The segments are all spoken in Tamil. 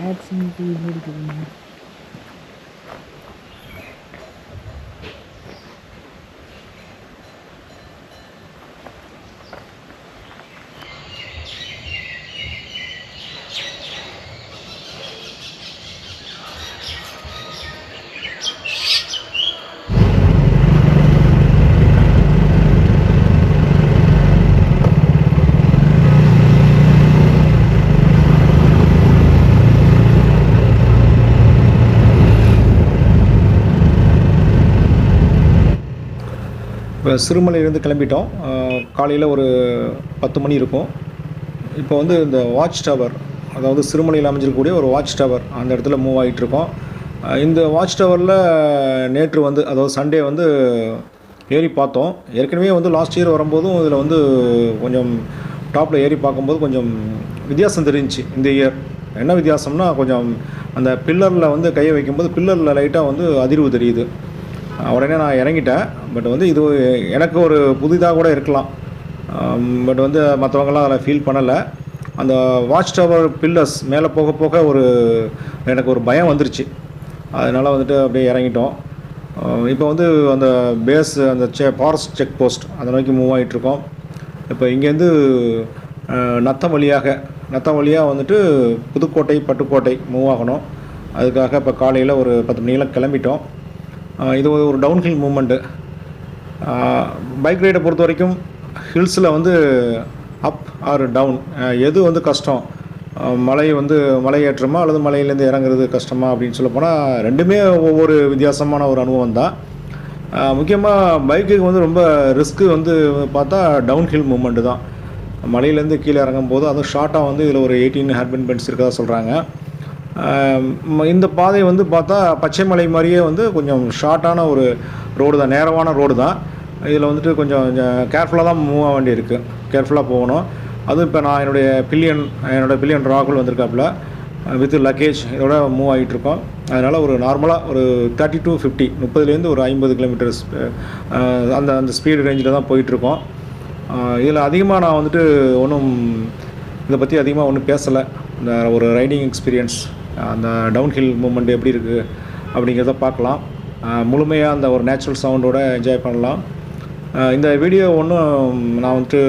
add some green here. இப்போ சிறுமலையிலேருந்து கிளம்பிட்டோம். காலையில் ஒரு பத்து மணி இருக்கும். இப்போ வந்து இந்த வாட்ச் டவர் அதாவது சிறுமலையில் அமைஞ்சிருக்கக்கூடிய ஒரு வாட்ச் டவர் அந்த இடத்துல மூவ் ஆகிட்டு இருக்கோம். இந்த வாட்ச் டவரில் நேற்று வந்து அதாவது சண்டே வந்து ஏறி பார்த்தோம். ஏற்கனவே வந்து லாஸ்ட் இயர் வரும்போதும் இதில் வந்து கொஞ்சம் டாப்பில் ஏறி பார்க்கும்போது கொஞ்சம் வித்தியாசம் தெரிஞ்சுச்சு இந்த இயர் என்ன வித்தியாசம்னா கொஞ்சம் அந்த பில்லரில் வந்து கையை வைக்கும்போது பில்லரில் லைட்டாக வந்து அதிர்வு தெரியுது. உடனே நான் இறங்கிட்டேன். பட் வந்து இது எனக்கு ஒரு புதிதாக கூட இருக்கலாம். பட் வந்து மற்றவங்களாம் அதில் ஃபீல் பண்ணலை. அந்த வாட்ச் டவர் பில்லர்ஸ் மேலே போக போக ஒரு எனக்கு ஒரு பயம் வந்துருச்சு. அதனால் வந்துட்டு அப்படியே இறங்கிட்டோம். இப்போ வந்து அந்த பேஸ் அந்த செ ஃபாரஸ்ட் செக் போஸ்ட் அதை நோக்கி மூவ் ஆகிட்டுருக்கோம் இப்போ இங்கேருந்து நத்தம் வழியாக நத்தம் வழியாக வந்துட்டு புதுக்கோட்டை பட்டுக்கோட்டை மூவ் ஆகணும். அதுக்காக இப்போ காலையில் ஒரு பத்து மணிக்கெல்லாம் கிளம்பிட்டோம். இது ஒரு டவுன்ஹில் மூமெண்ட்டு பைக் ரைடை பொறுத்த வரைக்கும் ஹில்ஸில் வந்து அப் ஆர் டவுன் எது வந்து கஷ்டம்? மலை வந்து மலை ஏற்றமா அல்லது மலையிலேருந்து இறங்குறது கஷ்டமா அப்படின்னு சொல்ல போனால் ரெண்டுமே ஒவ்வொரு வித்தியாசமான ஒரு அனுபவம் தான். முக்கியமாக பைக்குக்கு வந்து ரொம்ப ரிஸ்க்கு வந்து பார்த்தா டவுன்ஹில் மூமெண்ட்டு தான். மலையிலேருந்து கீழே இறங்கும் போது அதுவும் ஷார்ட்டாக வந்து இதில் ஒரு எயிட்டீன் ஹேர்பின் பென்ஸ் இருக்கதா சொல்கிறாங்க இந்த பாதை வந்து பார்த்தா பச்சைமலை மாதிரியே வந்து கொஞ்சம் ஷார்ட்டான ஒரு ரோடு தான் நேரமான ரோடு தான். இதில் வந்துட்டு கொஞ்சம் கேர்ஃபுல்லாக தான் மூவ் ஆக வேண்டியிருக்கு. கேர்ஃபுல்லாக போகணும். அதுவும் இப்போ நான் என்னுடைய பில்லியன் என்னோட பில்லியன் ராகுல் வந்திருக்காப்புல வித் லக்கேஜ் இதோட மூவ் ஆகிட்டு இருக்கோம். அதனால் ஒரு நார்மலாக ஒரு தேர்ட்டி டு ஃபிஃப்டி முப்பதுலேருந்து ஒரு ஐம்பது கிலோமீட்டர்ஸ் அந்த அந்த ஸ்பீடு ரேஞ்சில் தான் போயிட்டுருக்கோம் இதில் அதிகமாக நான் வந்துட்டு ஒன்றும் இதை பற்றி அதிகமாக ஒன்றும் பேசலை. இந்த ஒரு ரைடிங் எக்ஸ்பீரியன்ஸ் அந்த டவுன்ஹில் மூமெண்ட் எப்படி இருக்குது அப்படிங்கிறத பார்க்கலாம். முழுமையாக அந்த ஒரு நேச்சுரல் சவுண்டோட என்ஜாய் பண்ணலாம். இந்த வீடியோ ஒன்றும் நான் வந்துட்டு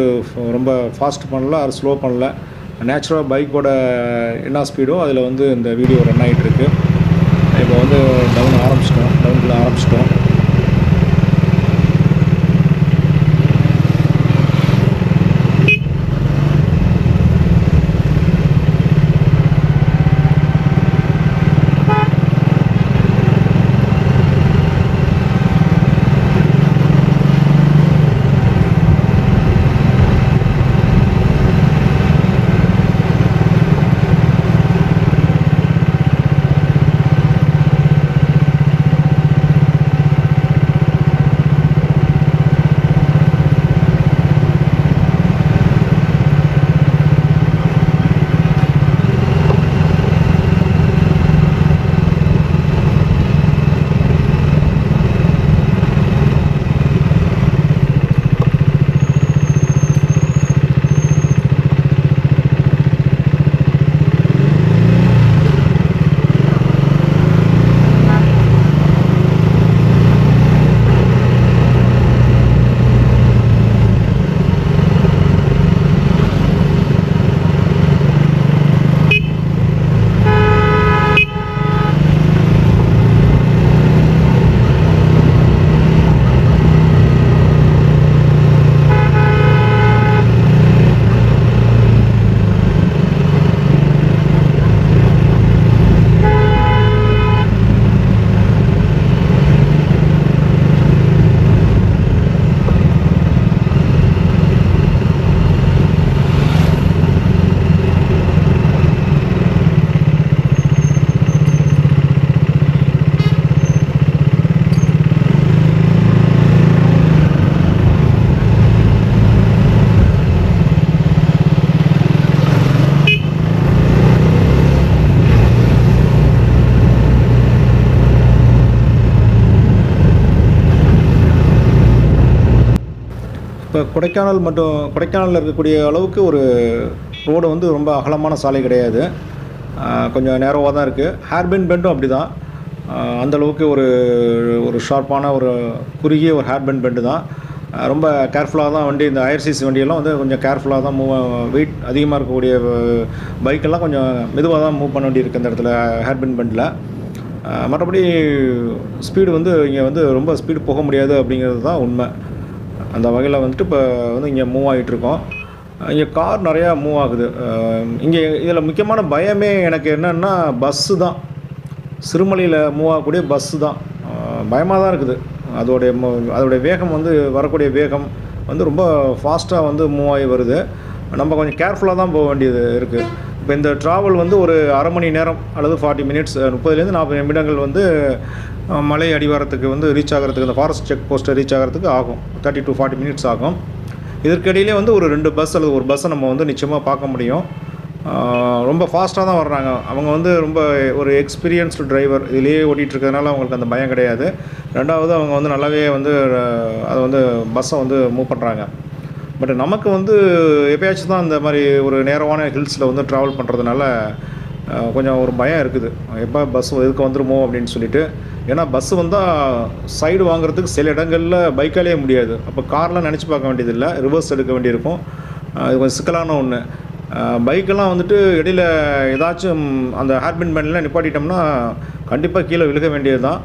ரொம்ப ஃபாஸ்ட் பண்ணல அது ஸ்லோ பண்ணல. நேச்சுரலாக பைக்கோட என்ன ஸ்பீடோ அதில் வந்து இந்த வீடியோ ரன் ஆகிட்டு இருக்கு. இப்போ வந்து டவுன் ஆரம்பிச்சிட்டோம் டவுனில் ஆரம்பிச்சிட்டோம். கொடைக்கானல் மட்டும் கொடைக்கானலில் இருக்கக்கூடிய அளவுக்கு ஒரு ரோடு வந்து ரொம்ப அகலமான சாலை கிடையாது. கொஞ்சம் நேரோவாக தான் இருக்குது ஹேர்பின் பெண்டும் அப்படி தான் அந்தளவுக்கு ஒரு ஒரு ஷார்ப்பான ஒரு குறுகிய ஒரு ஹேர்பின் பெண்டு தான். ரொம்ப கேர்ஃபுல்லாக தான் வண்டி இந்த ஐஆர்சிசி வண்டியெல்லாம் வந்து கொஞ்சம் கேர்ஃபுல்லாக தான் மூவ் வெயிட் அதிகமாக இருக்கக்கூடிய பைக்கெல்லாம் கொஞ்சம் மெதுவாக தான் மூவ் பண்ண வேண்டியிருக்கு இந்த இடத்துல ஹேர்பின் பெண்டில் மற்றபடி ஸ்பீடு வந்து இங்கே வந்து ரொம்ப ஸ்பீடு போக முடியாது அப்படிங்கிறது தான் உண்மை. அந்த வகையில் வந்துட்டு இப்போ வந்து இங்கே மூவ் ஆகிட்டுருக்கோம் இங்கே கார் நிறையா மூவ் ஆகுது. இங்கே இதில் முக்கியமான பயமே எனக்கு என்னென்னா பஸ்ஸு தான். சிறுமலையில் மூவ் ஆகக்கூடிய பஸ்ஸு தான். பயமாக தான் இருக்குது. அதோடைய அதோடைய வேகம் வந்து வரக்கூடிய வேகம் வந்து ரொம்ப ஃபாஸ்ட்டாக வந்து மூவ் ஆகி வருது. நம்ம கொஞ்சம் கேர்ஃபுல்லாக தான் போக வேண்டியது இருக்குது இப்போ இந்த ட்ராவல் வந்து ஒரு அரை மணி நேரம் அல்லது ஃபார்ட்டி மினிட்ஸ் முப்பதுலேருந்து நாற்பது நிமிடங்கள் வந்து மலை அடிவாரத்துக்கு வந்து ரீச் ஆகிறதுக்கு அந்த ஃபாரஸ்ட் செக் போஸ்ட்டை ரீச் ஆகிறதுக்கு ஆகும். தேர்ட்டி டு ஃபார்ட்டி மினிட்ஸ் ஆகும். இதற்கிடையிலே வந்து ஒரு ரெண்டு பஸ் அல்லது ஒரு பஸ்ஸை நம்ம வந்து நிச்சயமாக பார்க்க முடியும். ரொம்ப ஃபாஸ்ட்டாக தான் வர்றாங்க. அவங்க வந்து ரொம்ப ஒரு எக்ஸ்பீரியன்ஸ்டு டிரைவர் இதிலேயே ஓட்டிகிட்ருக்கிறதுனால அவங்களுக்கு அந்த பயம் கிடையாது. ரெண்டாவது அவங்க வந்து நல்லாவே வந்து அதை வந்து பஸ்ஸை வந்து மூவ் பண்ணுறாங்க பட் நமக்கு வந்து எப்பயாச்சும் தான் இந்த மாதிரி ஒரு நேரமான ஹில்ஸில் வந்து ட்ராவல் பண்ணுறதுனால கொஞ்சம் ஒரு பயம் இருக்குது. எப்போ பஸ் எதுக்கு வந்துருமோ அப்படின்னு சொல்லிட்டு ஏன்னா பஸ்ஸு வந்தால் சைடு வாங்குறதுக்கு சில இடங்களில் பைக்காலே முடியாது. அப்போ கார்லாம் நினச்சி பார்க்க வேண்டியதில்லை. ரிவர்ஸ் எடுக்க வேண்டியிருக்கும். அஹ் இது கொஞ்சம் சிக்கலான ஒன்று பைக்கெல்லாம் வந்துட்டு இடையில ஏதாச்சும் அந்த ஹேர்பின் பேண்டில் நிப்பாட்டிட்டோம்னா கண்டிப்பாக கீழே விழுக வேண்டியது தான்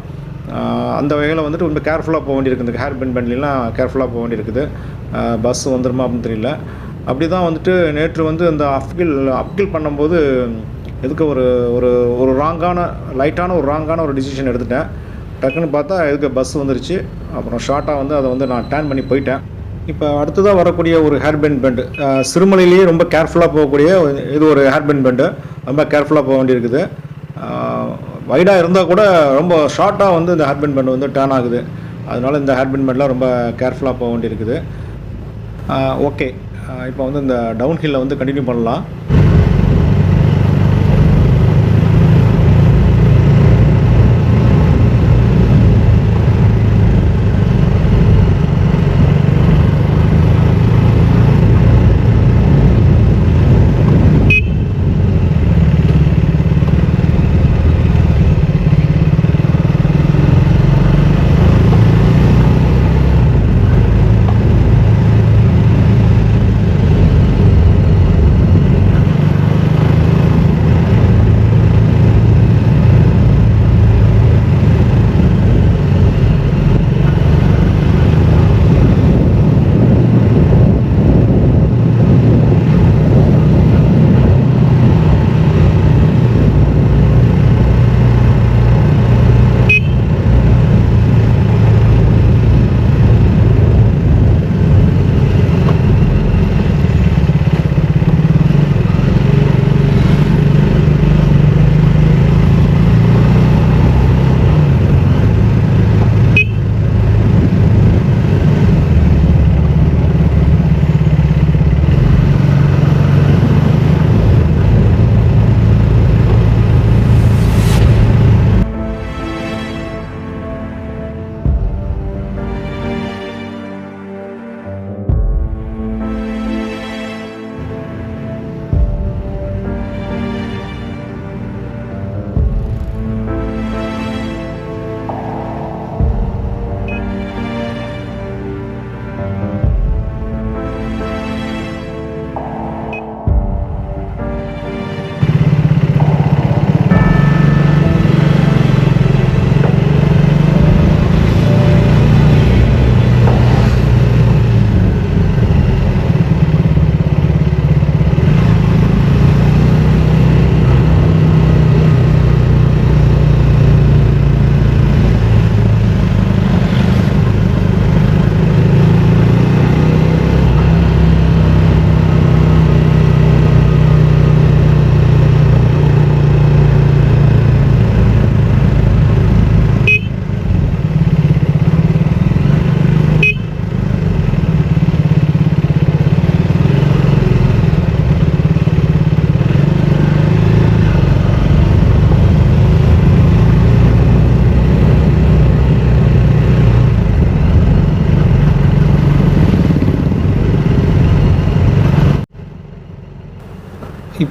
அந்த வகையில் வந்துட்டு ரொம்ப கேர்ஃபுல்லாக போக வேண்டியிருக்கு. இந்த ஹேர்பின் பேண்ட்லாம் கேர்ஃபுல்லாக போக வேண்டியிருக்குது. பஸ் வந்துருமா அப்படின்னு தெரியல. அப்படி தான் வந்துட்டு நேற்று வந்து அந்த அப்கில் அப்கில் பண்ணும்போது எதுக்கு ஒரு ஒரு ஒரு ராங்கான லைட்டான ஒரு ராங்கான ஒரு டிசிஷன் எடுத்துட்டேன். டக்குன்னு பார்த்தா எதுக்கு பஸ் வந்துருச்சு. அப்புறம் ஷார்ட்டாக வந்து அதை வந்து நான் டேன் பண்ணி போயிட்டேன். இப்போ அடுத்ததாக வரக்கூடிய ஒரு ஹேர்பேண்ட் பெண்டு சிறுமலையிலேயே ரொம்ப கேர்ஃபுல்லாக போகக்கூடிய இது ஒரு ஹேர்பேண்ட் பெண்டு ரொம்ப கேர்ஃபுல்லாக போக வேண்டியிருக்குது. வைடாக இருந்தால் கூட ரொம்ப ஷார்ட்டாக வந்து இந்த ஹேர்பேண்ட் பெண்டு வந்து டேர்ன் ஆகுது. அதனால இந்த ஹேர்பேண்ட் பெண்ட்லாம் ரொம்ப கேர்ஃபுல்லாக போக வேண்டியிருக்குது. ஓகே இப்போ வந்து இந்த டவுன் ஹில்லை வந்து கண்டினியூ பண்ணலாம்.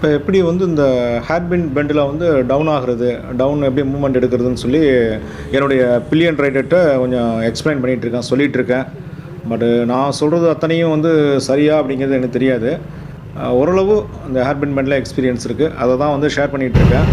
இப்போ எப்படி வந்து இந்த ஹேட்பின் பெண்டில் வந்து டவுன் ஆகிறது டவுன் எப்படி மூவ்மெண்ட் எடுக்கிறதுன்னு சொல்லி என்னுடைய பில்லியன் ரைடர்கிட்ட கொஞ்சம் எக்ஸ்பிளைன் பண்ணிகிட்டு இருக்கேன் சொல்லிகிட்டு இருக்கேன். பட்டு நான் சொல்கிறது அத்தனையும் வந்து சரியா அப்படிங்கிறது எனக்கு தெரியாது. ஓரளவு அந்த ஹேர்பின் பெண்டில் எக்ஸ்பீரியன்ஸ் இருக்குது அதை தான் வந்து ஷேர் பண்ணிகிட்டு இருக்கேன்.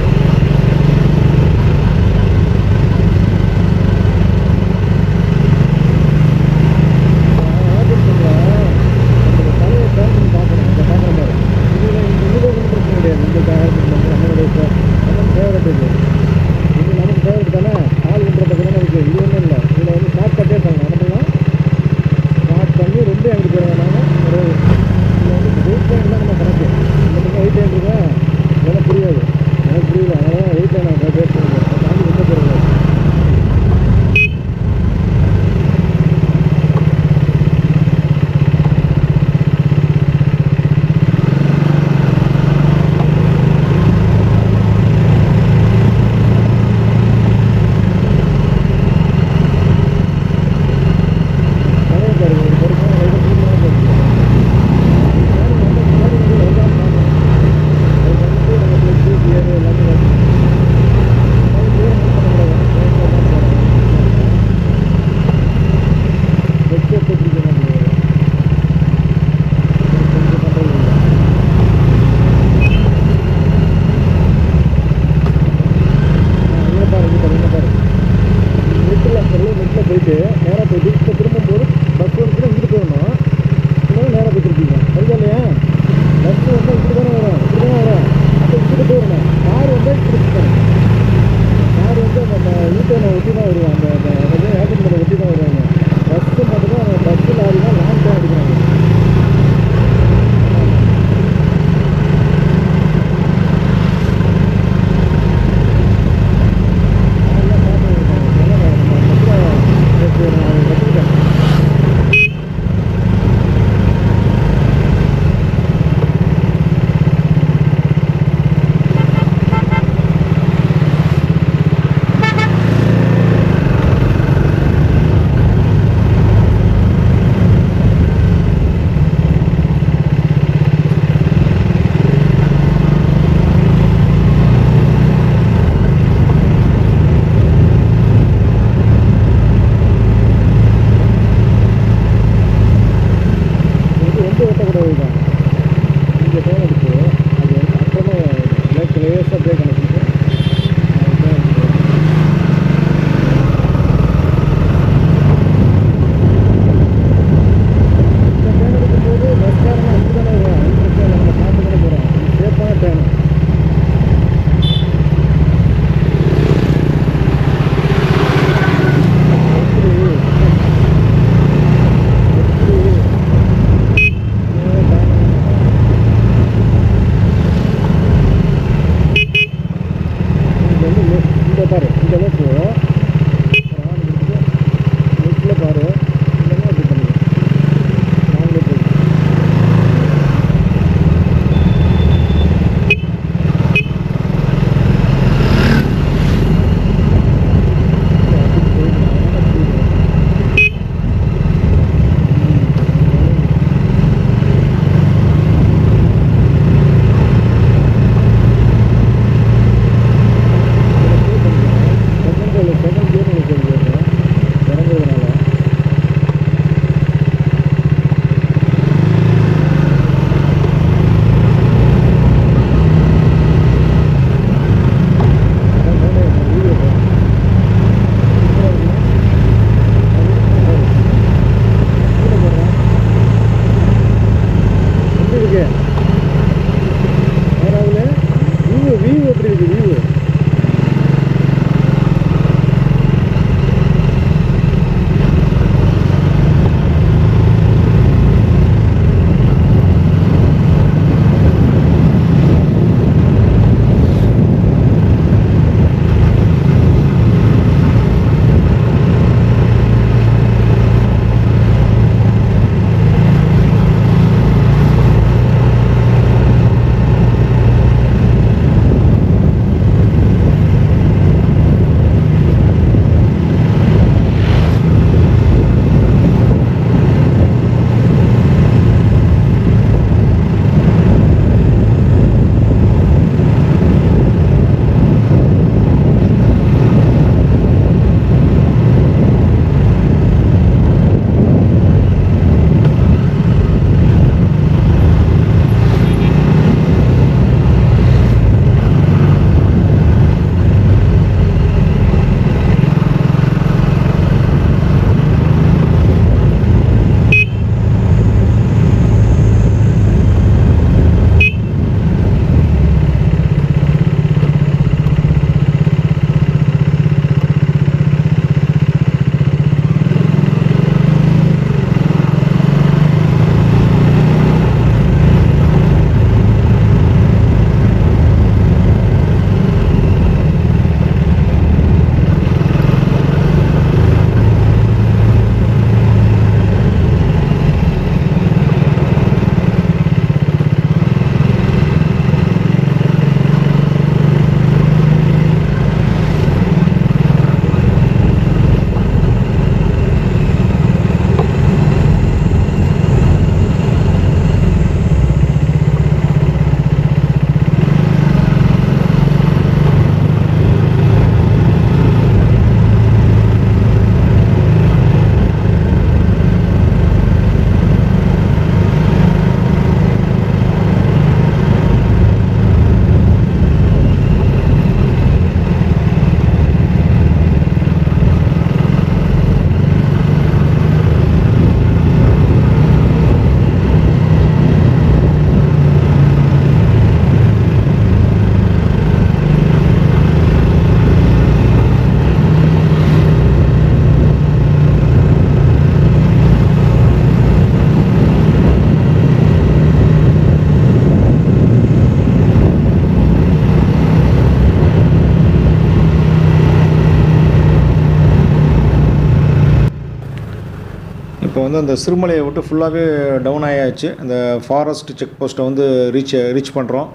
வந்து அந்த சிறுமலையை விட்டு ஃபுல்லாகவே டவுன் ஆயாச்சு. அந்த ஃபாரஸ்ட் செக் போஸ்ட்டை வந்து ரீச் ரீச் பண்ணுறோம்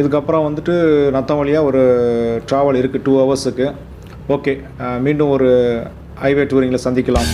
இதுக்கப்புறம் வந்துட்டு நத்தம் வழியாக ஒரு ட்ராவல் இருக்குது டூ ஹவர்ஸுக்கு ஓகே மீண்டும் ஒரு ஹைவே டூரிங்கில் சந்திக்கலாம்.